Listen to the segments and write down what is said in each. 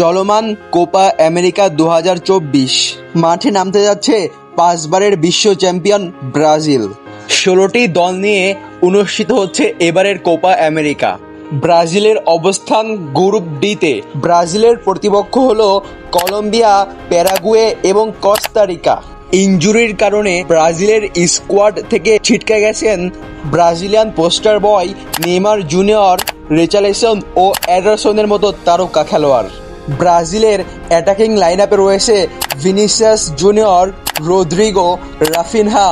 চলমান Copa America দু হাজার চব্বিশ। মাঠে নামতে যাচ্ছে পাঁচবারের বিশ্ব চ্যাম্পিয়ন ব্রাজিল। ষোলোটি দল নিয়ে অনুষ্ঠিত হচ্ছে এবারের কোপা আমেরিকা। ব্রাজিলের অবস্থান গ্রুপ ডিতে। ব্রাজিলের প্রতিপক্ষ হলো কলম্বিয়া, প্যারাগুয়ে এবং কস্তারিকা। ইনজুরির কারণে ব্রাজিলের স্কোয়াড থেকে ছিটকে গেছেন Brazilian poster boy Neymar junior Richarlison ও অ্যাডারসনের মতো তারকা খেলোয়াড়। ব্রাজিলের অ্যাটাকিং লাইন আপে রয়েছে Vinicius junior Rodrygo Raphinha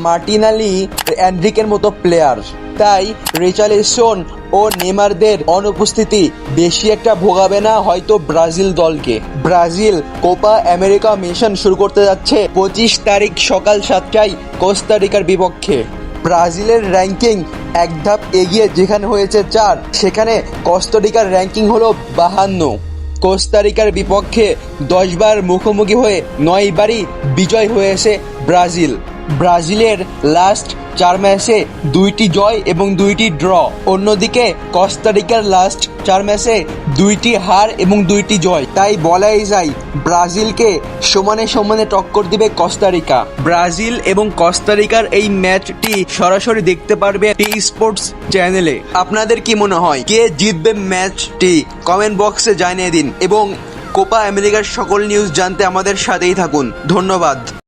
Martinelli অ্যান্ড্রিকের মতো প্লেয়ার তাই রিচালেসন ও নেমারদের অনুপস্থিতি বেশি একটা ভোগাবে না হয়তো ব্রাজিল দলকে। ব্রাজিল কোপা আমেরিকা মিশন শুরু করতে যাচ্ছে পঁচিশ তারিখ সকাল সাতটায় কোস্তারিকার বিপক্ষে। ব্রাজিলের র্যাঙ্কিং এক ধাপ এগিয়ে যেখানে হয়েছে চার, সেখানে কস্তরিকার র্যাঙ্কিং হলো বাহান্ন। কোস্তারিকার বিপক্ষে দশবার মুখোমুখি হয়ে নয়বারই বিজয় হয়েছে ব্রাজিল। ব্রাজিলের লাস্ট চার ম্যাচে দুইটি জয় এবং দুইটি ড্র। অন্যদিকে কস্তারিকার লাস্ট চার ম্যাচে দুইটি হার এবং দুইটি জয়। তাই বলাই যায়, ব্রাজিলকে সমানে সমানে টক্কর দিবে কস্তারিকা। ব্রাজিল এবং কস্তারিকার এই ম্যাচটি সরাসরি দেখতে পারবে টি স্পোর্টস চ্যানেলে। আপনাদের কি মনে হয়, কে জিতবে ম্যাচটি? কমেন্ট বক্সে জানিয়ে দিন এবং কোপা আমেরিকার সকল নিউজ জানতে আমাদের সাথেই থাকুন। ধন্যবাদ।